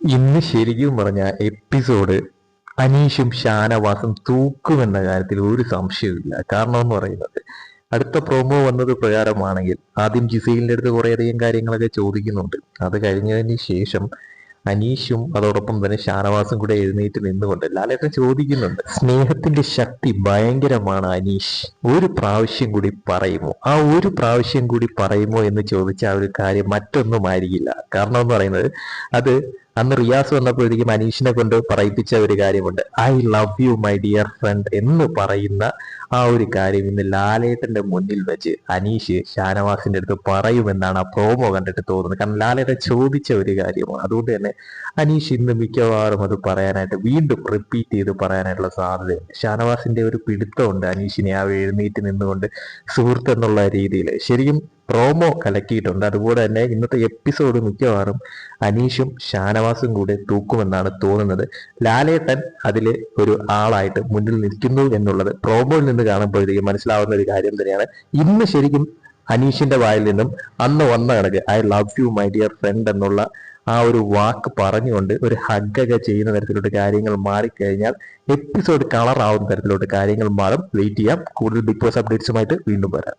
ഇന്ന് ശരിക്കും പറഞ്ഞ എപ്പിസോഡ് അനീഷും ഷാനവാസും തൂക്കുമെന്ന കാര്യത്തിൽ ഒരു സംശയവുമില്ല. കാരണം എന്ന് പറയുന്നത് അടുത്ത പ്രൊമോ വന്നത് പ്രകാരമാണെങ്കിൽ ആദ്യം ജിസൈലിന്റെ അടുത്ത് കുറേയധികം കാര്യങ്ങളൊക്കെ ചോദിക്കുന്നുണ്ട്. അത് കഴിഞ്ഞതിന് ശേഷം അനീഷും അതോടൊപ്പം തന്നെ ഷാനവാസും കൂടെ എഴുന്നേറ്റ് നിന്നുകൊണ്ട് ലാലേട്ടൻ ചോദിക്കുന്നുണ്ട് സ്നേഹത്തിന്റെ ശക്തി ഭയങ്കരമാണ് അനീഷ് ഒരു പ്രാവശ്യം കൂടി പറയുമോ? ആ ഒരു പ്രാവശ്യം കൂടി പറയുമോ എന്ന് ചോദിച്ച ആ ഒരു കാര്യം മറ്റൊന്നും ആയിരിക്കില്ല. കാരണം എന്ന് പറയുന്നത് അത് അന്ന് റിയാസ് വന്നപ്പോഴത്തേക്കും അനീഷിനെ കൊണ്ട് പറയിപ്പിച്ച ഒരു കാര്യമുണ്ട്. I love you my dear friend എന്ന് പറയുന്ന ആ ഒരു കാര്യം ഇന്ന് ലാലേട്ടന്റെ മുന്നിൽ വെച്ച് അനീഷ് ഷാനവാസിന്റെ അടുത്ത് പറയുമെന്നാണ് ആ പ്രോമോ കണ്ടിട്ട് തോന്നുന്നത്. കാരണം ലാലേട്ടൻ ചോദിച്ച ഒരു കാര്യമാണ്. അതുകൊണ്ട് തന്നെ അനീഷ് ഇന്ന് മിക്കവാറും അത് പറയാനായിട്ട് വീണ്ടും റിപ്പീറ്റ് ചെയ്ത് പറയാനായിട്ടുള്ള സാധ്യതയുണ്ട്. ഷാനവാസിന്റെ ഒരു പിടുത്തമുണ്ട് അനീഷിനെ ആ എഴുന്നേറ്റ് നിന്നുകൊണ്ട് സുഹൃത്ത് എന്നുള്ള രീതിയിൽ. ശരിക്കും പ്രോമോ കലക്കിയിട്ടുണ്ട്. അതുപോലെ തന്നെ ഇന്നത്തെ എപ്പിസോഡ് മിക്കവാറും അനീഷും ഷാനവാസും കൂടെ തൂക്കുമെന്നാണ് തോന്നുന്നത്. ലാലേട്ടൻ അതിൽ ഒരു ആളായിട്ട് മുന്നിൽ നിൽക്കുന്നു എന്നുള്ളത് പ്രോമോയിൽ നിന്ന് കാണുമ്പോഴത്തേക്കും മനസ്സിലാവുന്ന ഒരു കാര്യം തന്നെയാണ്. ഇന്ന് ശരിക്കും അനീഷിന്റെ വായിൽ നിന്നും അന്ന് വന്ന കണക്ക് I love you my dear friend എന്നുള്ള ആ ഒരു വാക്ക് പറഞ്ഞുകൊണ്ട് ഒരു ഹഗ്ഗൊക്കെ ചെയ്യുന്ന തരത്തിലോട്ട് കാര്യങ്ങൾ മാറിക്കഴിഞ്ഞാൽ എപ്പിസോഡ് കളർ ആവുന്ന തരത്തിലോട്ട് കാര്യങ്ങൾ മാറും. വെയിറ്റ് ചെയ്യാം. കൂടുതൽ ബിഗ് ബോസ് അപ്ഡേറ്റ്സുമായിട്ട് വീണ്ടും വരാം.